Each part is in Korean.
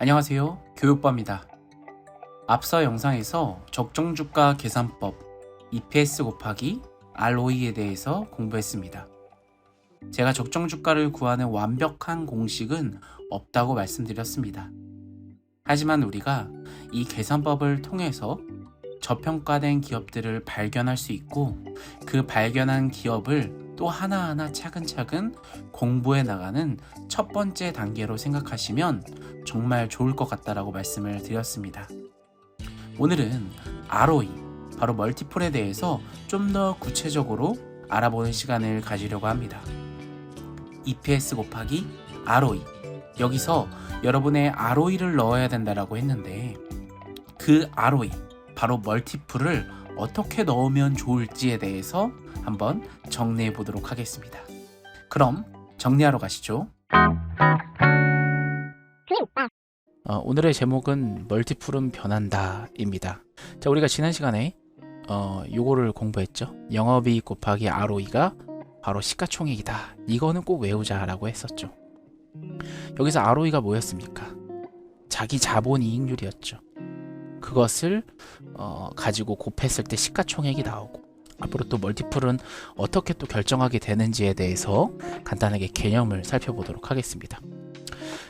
안녕하세요. 교육바입니다. 앞서 영상에서 적정주가 계산법 EPS 곱하기 ROE에 대해서 공부했습니다. 제가 적정주가를 구하는 완벽한 공식은 없다고 말씀드렸습니다. 하지만 우리가 이 계산법을 통해서 저평가된 기업들을 발견할 수 있고 그 발견한 기업을 또 하나하나 차근차근 공부해 나가는 첫 번째 단계로 생각하시면 정말 좋을 것 같다라고 말씀을 드렸습니다. 오늘은 ROE, 바로 멀티플에 대해서 좀 더 구체적으로 알아보는 시간을 가지려고 합니다. EPS 곱하기 ROE. 여기서 여러분의 ROE를 넣어야 된다라고 했는데 그 ROE, 바로 멀티플을 어떻게 넣으면 좋을지에 대해서 한번 정리해 보도록 하겠습니다. 그럼 정리하러 가시죠. 어, 오늘의 제목은 멀티플은 변한다입니다. 자, 우리가 지난 시간에 어, 요거를 공부했죠. 영업이익 곱하기 ROE가 바로 시가총액이다. 이거는 꼭 외우자라고 했었죠. 여기서 ROE가 뭐였습니까? 자기 자본 이익률이었죠. 그것을 어, 가지고 곱했을 때 시가총액이 나오고 앞으로 또 멀티플은 어떻게 또 결정하게 되는지에 대해서 간단하게 개념을 살펴보도록 하겠습니다.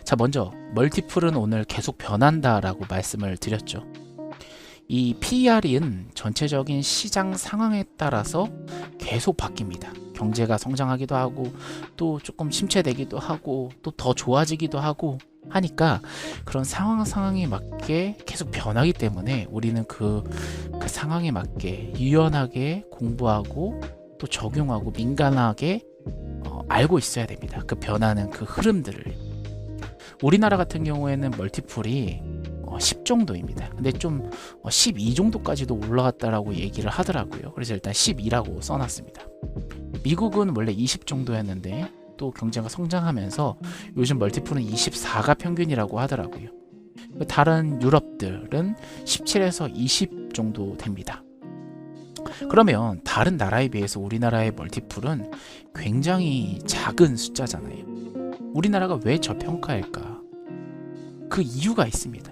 자, 먼저 멀티플은 오늘 계속 변한다 라고 말씀을 드렸죠. 이 PER은 전체적인 시장 상황에 따라서 계속 바뀝니다. 경제가 성장하기도 하고 또 조금 침체되기도 하고 또 더 좋아지기도 하고 하니까 그런 상황 상황에 맞게 계속 변하기 때문에 우리는 그, 그 상황에 맞게 유연하게 공부하고 또 적용하고 민감하게 어, 알고 있어야 됩니다. 그 변하는 그 흐름들을. 우리나라 같은 경우에는 멀티플이 어, 10 정도입니다. 근데 좀 어, 12 정도까지도 올라갔다라고 얘기를 하더라고요. 그래서 일단 12라고 써놨습니다. 미국은 원래 20 정도였는데 또 경제가 성장하면서 요즘 멀티플은 24가 평균이라고 하더라고요. 다른 유럽들은 17에서 20 정도 됩니다. 그러면 다른 나라에 비해서 우리나라의 멀티플은 굉장히 작은 숫자잖아요. 우리나라가 왜 저평가일까? 그 이유가 있습니다.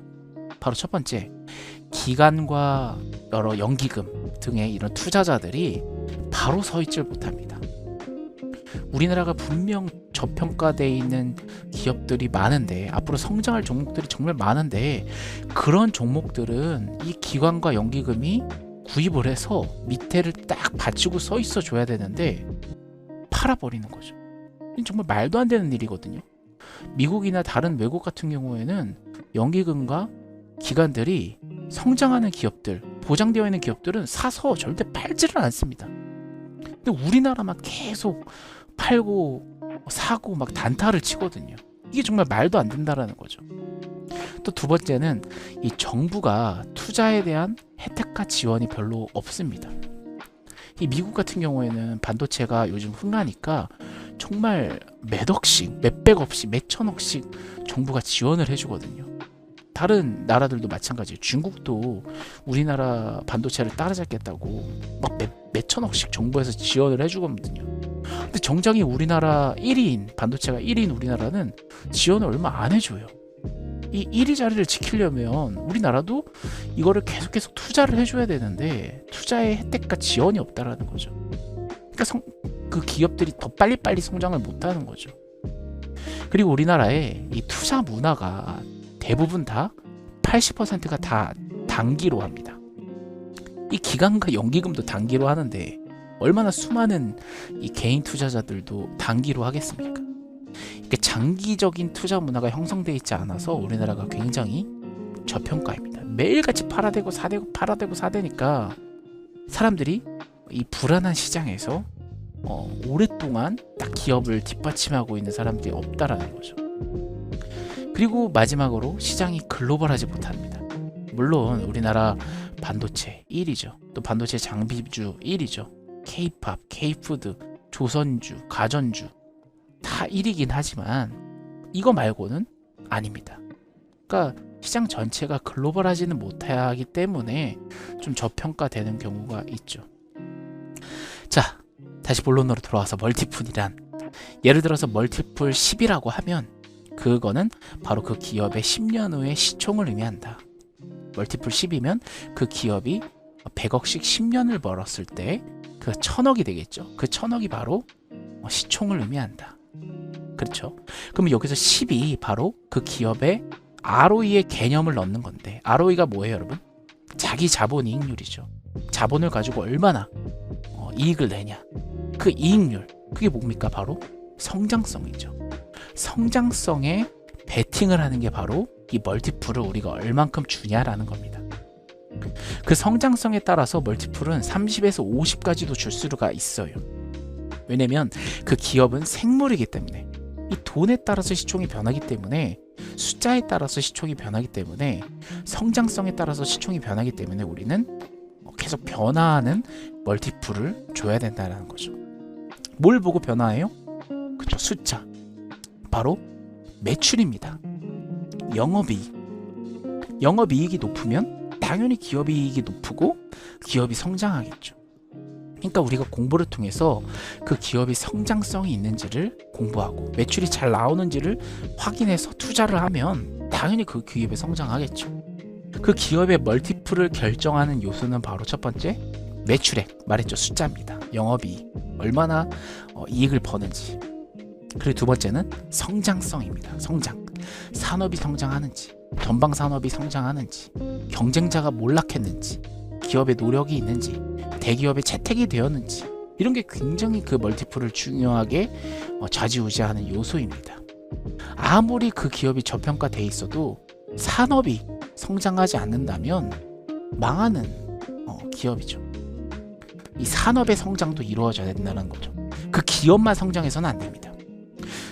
바로 첫 번째, 기관과 여러 연기금 등의 이런 투자자들이 바로 서 있질 못합니다. 우리나라가 분명 저평가되어 있는 기업들이 많은데 앞으로 성장할 종목들이 정말 많은데 그런 종목들은 이 기관과 연기금이 구입을 해서 밑에를 딱 받치고 서 있어 줘야 되는데 팔아버리는 거죠. 정말 말도 안 되는 일이거든요. 미국이나 다른 외국 같은 경우에는 연기금과 기관들이 성장하는 기업들, 보장되어 있는 기업들은 사서 절대 팔지를 않습니다. 근데 우리나라만 계속 팔고 사고 막 단타를 치거든요. 이게 정말 말도 안 된다라는 거죠. 또 두 번째는 이 정부가 투자에 대한 혜택과 지원이 별로 없습니다. 이 미국 같은 경우에는 반도체가 요즘 흥하니까 정말 몇 억씩, 몇백 억씩, 몇천 억씩 정부가 지원을 해주거든요. 다른 나라들도 마찬가지예요. 중국도 우리나라 반도체를 따라잡겠다고 막 몇, 몇천 억씩 정부에서 지원을 해주거든요. 근데 정작이 우리나라 1위인 반도체가 1위인 우리나라는 지원을 얼마 안 해줘요. 이 1위 자리를 지키려면 우리나라도 이거를 계속 계속 투자를 해줘야 되는데 투자의 혜택과 지원이 없다라는 거죠. 그러니까 성, 그 기업들이 더 빨리빨리 성장을 못하는 거죠. 그리고 우리나라의 이 투자 문화가 대부분 다 80%가 다 단기로 합니다. 이 기간과 연기금도 단기로 하는데 얼마나 수많은 이 개인 투자자들도 단기로 하겠습니까? 이게 장기적인 투자 문화가 형성되어 있지 않아서 우리나라가 굉장히 저평가입니다. 매일같이 팔아대고 사대고 팔아대고 사대니까 사람들이 이 불안한 시장에서 어, 오랫동안 딱 기업을 뒷받침하고 있는 사람들이 없다라는 거죠. 그리고 마지막으로 시장이 글로벌하지 못합니다. 물론 우리나라 반도체 1위죠. 또 반도체 장비주 1위죠. K-팝, K-푸드, 조선주, 가전주 다 1위긴 하지만 이거 말고는 아닙니다. 그러니까 시장 전체가 글로벌하지는 못하기 때문에 좀 저평가되는 경우가 있죠. 자, 다시 본론으로 돌아와서 멀티푼이란 예를 들어서 멀티플 10이라고 하면 그거는 바로 그 기업의 10년 후의 시총을 의미한다. 멀티플 10이면 그 기업이 100억씩 10년을 벌었을 때 그 천억이 되겠죠. 그 천억이 바로 시총을 의미한다. 그렇죠. 그럼 여기서 10이 바로 그 기업의 ROE의 개념을 넣는 건데 ROE가 뭐예요, 여러분? 자기 자본 이익률이죠. 자본을 가지고 얼마나 어, 이익을 내냐. 그 이익률. 그게 뭡니까? 바로 성장성이죠. 성장성에 베팅을 하는 게 바로 이 멀티플을 우리가 얼만큼 주냐라는 겁니다. 그 성장성에 따라서 멀티플은 30에서 50까지도 줄 수가 있어요. 왜냐면 그 기업은 생물이기 때문에 이 돈에 따라서 시총이 변하기 때문에 숫자에 따라서 시총이 변하기 때문에 성장성에 따라서 시총이 변하기 때문에 우리는 계속 변화하는 멀티플을 줘야 된다는 거죠. 뭘 보고 변화해요? 그죠 숫자. 바로 매출입니다. 영업이익. 영업이익이 높으면 당연히 기업 이익이 높고 기업이 성장하겠죠. 그러니까 우리가 공부를 통해서 그 기업이 성장성이 있는지를 공부하고 매출이 잘 나오는지를 확인해서 투자를 하면 당연히 그 기업이 성장하겠죠. 그 기업의 멀티플을 결정하는 요소는 바로 첫 번째 매출액 말했죠 숫자입니다. 영업이익 얼마나 어, 이익을 버는지 그리고 두 번째는 성장성입니다. 성장 산업이 성장하는지 전방 산업이 성장하는지 경쟁자가 몰락했는지 기업의 노력이 있는지 대기업에 채택이 되었는지 이런 게 굉장히 그 멀티플을 중요하게 어, 좌지우지하는 요소입니다. 아무리 그 기업이 저평가돼 있어도 산업이 성장하지 않는다면 망하는 어, 기업이죠. 이 산업의 성장도 이루어져야 된다는 거죠. 그 기업만 성장해서는 안 됩니다.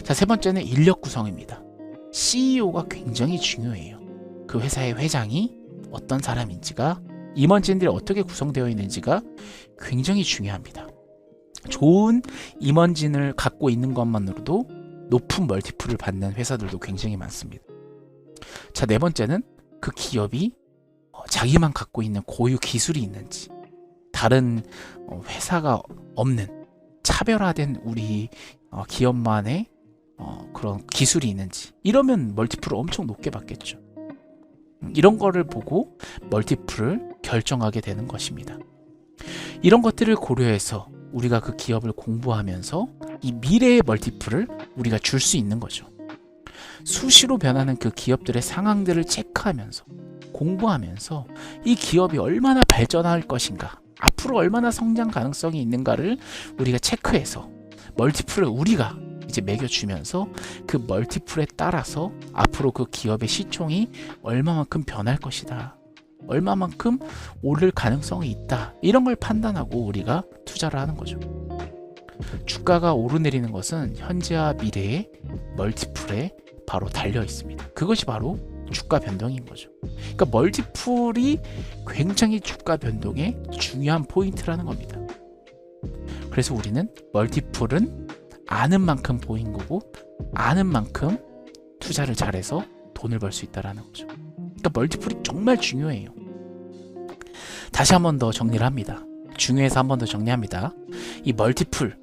자, 세 번째는 인력 구성입니다. CEO가 굉장히 중요해요. 그 회사의 회장이 어떤 사람인지가 임원진들이 어떻게 구성되어 있는지가 굉장히 중요합니다. 좋은 임원진을 갖고 있는 것만으로도 높은 멀티플을 받는 회사들도 굉장히 많습니다. 자, 네 번째는 그 기업이 어, 자기만 갖고 있는 고유 기술이 있는지, 다른 어, 회사가 없는 차별화된 우리 어, 기업만의 그런 기술이 있는지, 이러면 멀티플을 엄청 높게 받겠죠. 음, 이런 거를 보고 멀티플을 결정하게 되는 것입니다. 이런 것들을 고려해서 우리가 그 기업을 공부하면서 이 미래의 멀티플을 우리가 줄 수 있는 거죠. 수시로 변하는 그 기업들의 상황들을 체크하면서 공부하면서 이 기업이 얼마나 발전할 것인가, 앞으로 얼마나 성장 가능성이 있는가를 우리가 체크해서 멀티플을 우리가 이제 매겨주면서 그 멀티플에 따라서 앞으로 그 기업의 시총이 얼마만큼 변할 것이다. 얼마만큼 오를 가능성이 있다. 이런 걸 판단하고 우리가 투자를 하는 거죠. 주가가 오르내리는 것은 현재와 미래의 멀티플에 바로 달려 있습니다. 그것이 바로 주가 변동인 거죠. 그러니까 멀티플이 굉장히 주가 변동의 중요한 포인트라는 겁니다. 그래서 우리는 멀티플은 아는 만큼 보인 거고 아는 만큼 투자를 잘해서 돈을 벌 수 있다라는 거죠. 그러니까 멀티플이 정말 중요해요. 다시 한 번 더 정리를 합니다. 중요해서 한 번 더 정리합니다. 이 멀티플,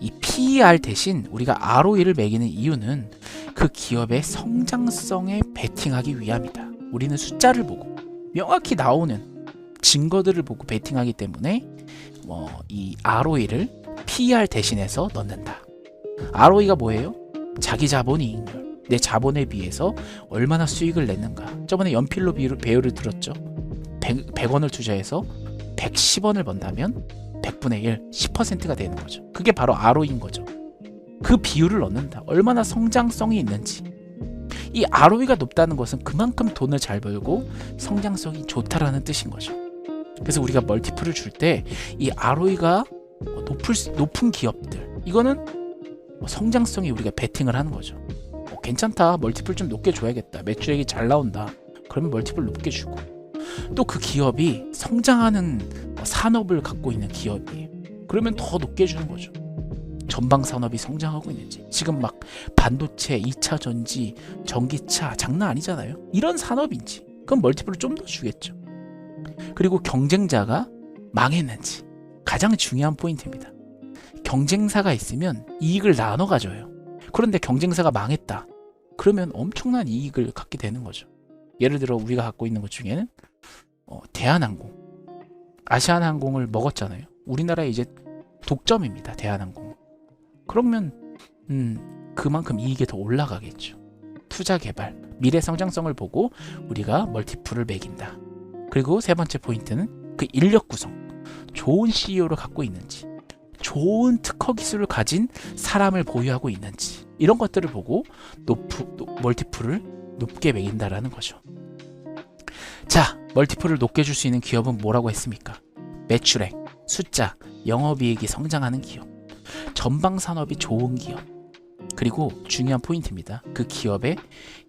이 PER 대신 우리가 ROE를 매기는 이유는 그 기업의 성장성에 베팅하기 위함이다. 우리는 숫자를 보고 명확히 나오는 증거들을 보고 베팅하기 때문에 뭐 이 ROE를 PER 대신해서 넣는다. ROE가 뭐예요? 자기 자본 이익률. 내 자본에 비해서 얼마나 수익을 냈는가. 저번에 연필로 배열을 들었죠. 100, 100 원을 투자해서 110원을 번다면 100분의 1, 10%가 되는 거죠. 그게 바로 ROE인 거죠. 그 비율을 넣는다. 얼마나 성장성이 있는지. 이 ROE가 높다는 것은 그만큼 돈을 잘 벌고 성장성이 좋다라는 뜻인 거죠. 그래서 우리가 멀티플을 줄 때 이 ROE가 높을, 높은 기업들 이거는 성장성이 우리가 베팅을 하는 거죠. 어, 괜찮다. 멀티플 좀 높게 줘야겠다. 매출액이 잘 나온다. 그러면 멀티플 높게 주고 또 그 기업이 성장하는 산업을 갖고 있는 기업이에요. 그러면 더 높게 주는 거죠. 전방 산업이 성장하고 있는지 지금 막 반도체, 2차 전지, 전기차 장난 아니잖아요. 이런 산업인지 그럼 멀티플을 좀 더 주겠죠. 그리고 경쟁자가 망했는지 가장 중요한 포인트입니다. 경쟁사가 있으면 이익을 나눠 가져요. 그런데 경쟁사가 망했다. 그러면 엄청난 이익을 갖게 되는 거죠. 예를 들어 우리가 갖고 있는 것 중에는 어, 대한항공, 아시아나항공을 먹었잖아요. 우리나라에 이제 독점입니다. 대한항공. 그러면 음, 그만큼 이익이 더 올라가겠죠. 투자 개발, 미래 성장성을 보고 우리가 멀티플을 매긴다. 그리고 세 번째 포인트는 그 인력 구성. 좋은 CEO를 갖고 있는지, 좋은 특허 기술을 가진 사람을 보유하고 있는지 이런 것들을 보고 높, 높- 멀티플을 높게 매긴다라는 거죠. 자, 멀티플을 높게 줄 수 있는 기업은 뭐라고 했습니까? 매출액, 숫자, 영업이익이 성장하는 기업, 전방 산업이 좋은 기업, 그리고 중요한 포인트입니다. 그 기업의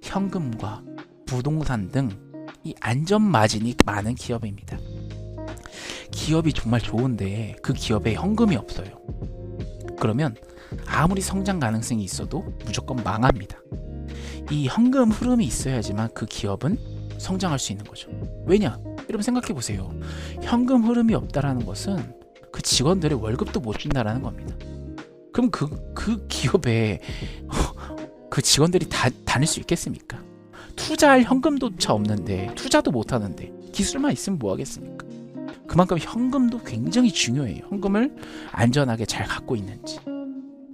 현금과 부동산 등 이 안전 마진이 많은 기업입니다. 기업이 정말 좋은데 그 기업에 현금이 없어요. 그러면 아무리 성장 가능성이 있어도 무조건 망합니다. 이 현금 흐름이 있어야지만 그 기업은 성장할 수 있는 거죠. 왜냐? 여러분 생각해 보세요. 현금 흐름이 없다라는 것은 그 직원들의 월급도 못 준다라는 겁니다. 그럼 그, 그 기업에 그 직원들이 다, 다닐 수 있겠습니까? 투자할 현금조차 없는데 투자도 못 하는데 기술만 있으면 뭐 하겠습니까? 그만큼 현금도 굉장히 중요해요. 현금을 안전하게 잘 갖고 있는지,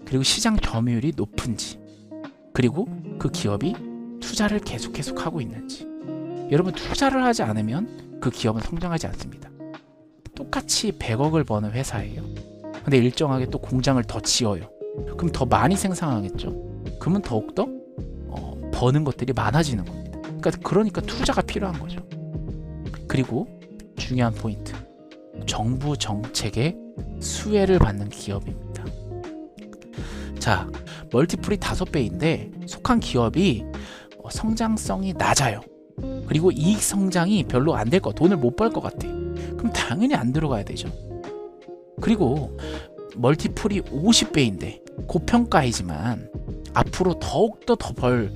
그리고 시장 점유율이 높은지, 그리고 그 기업이 투자를 계속 계속 하고 있는지. 여러분 투자를 하지 않으면 그 기업은 성장하지 않습니다. 똑같이 100억을 버는 회사예요. 근데 일정하게 또 공장을 더 지어요. 그럼 더 많이 생산하겠죠. 그러면 더욱더 어, 버는 것들이 많아지는 겁니다. 그러니까 그러니까 투자가 필요한 거죠. 그리고 중요한 포인트. 정부 정책의 수혜를 받는 기업입니다. 자, 멀티플이 다섯 배인데 속한 기업이 어, 성장성이 낮아요. 그리고 이익 성장이 별로 안 될 거, 돈을 못 벌 것 같아. 그럼 당연히 안 들어가야 되죠. 그리고 멀티플이 50배인데 고평가이지만 앞으로 더욱더 더벌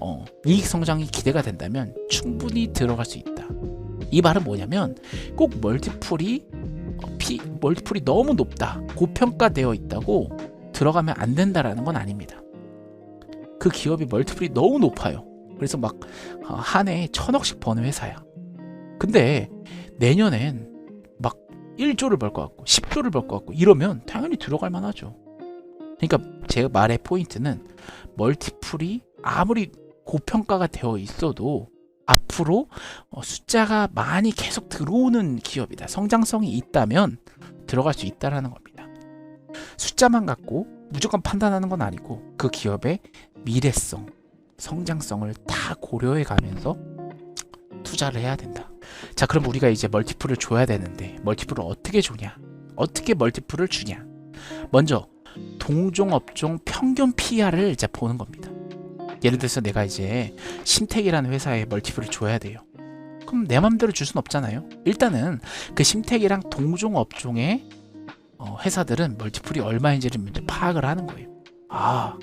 어, 이익 성장이 기대가 된다면 충분히 들어갈 수 있다. 이 말은 뭐냐면 꼭 멀티플이 어, 피, 멀티플이 너무 높다, 고평가되어 있다고 들어가면 안 된다라는 건 아닙니다. 그 기업이 멀티플이 너무 높아요. 그래서 막 한 해에 천억씩 버는 회사야. 근데 내년엔 막 1조를 벌 것 같고 10조를 벌 것 같고 이러면 당연히 들어갈 만하죠. 그러니까 제 말의 포인트는 멀티플이 아무리 고평가가 되어 있어도 앞으로 어, 숫자가 많이 계속 들어오는 기업이다. 성장성이 있다면 들어갈 수 있다라는 겁니다. 숫자만 갖고 무조건 판단하는 건 아니고 그 기업의 미래성, 성장성을 다 고려해 가면서 투자를 해야 된다. 자, 그럼 우리가 이제 멀티플을 줘야 되는데 멀티플을 어떻게 주냐? 어떻게 멀티플을 주냐? 먼저 동종 업종 평균 PR을 이제 보는 겁니다. 예를 들어서 내가 이제 심택이라는 회사에 멀티플을 줘야 돼요. 그럼 내 맘대로 줄 수는 없잖아요. 일단은 그 심택이랑 동종 업종의 어, 회사들은 멀티플이 얼마인지를 먼저 파악을 하는 거예요. 아,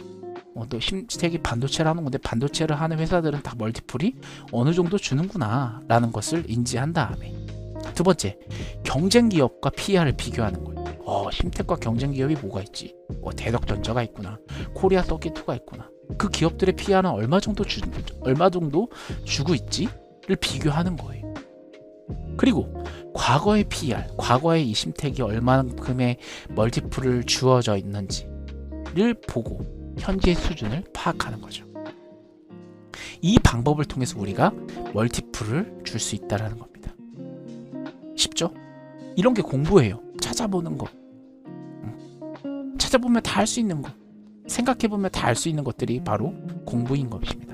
어, 너 심택이 반도체를 하는 건데 반도체를 하는 회사들은 다 멀티플이 어느 정도 주는구나 라는 것을 인지한 다음에 두 번째 경쟁 기업과 PR을 비교하는 거예요. 어, 심택과 경쟁 기업이 뭐가 있지? 어, 대덕전자가 있구나. 코리아 서킷2가 있구나. 그 기업들의 PR은 얼마 정도 주, 얼마 정도 주고 있지?를 비교하는 거예요. 그리고 과거의 PR, 과거의 이 심택이 얼마큼의 멀티플을 주어져 있는지를 보고 현재의 수준을 파악하는 거죠. 이 방법을 통해서 우리가 멀티플을 줄 수 있다라는 겁니다. 쉽죠? 이런 게 공부예요. 찾아보는 거. 음. 찾아보면 다 할 수 있는 거. 생각해보면 다 알 수 있는 것들이 바로 공부인 것입니다.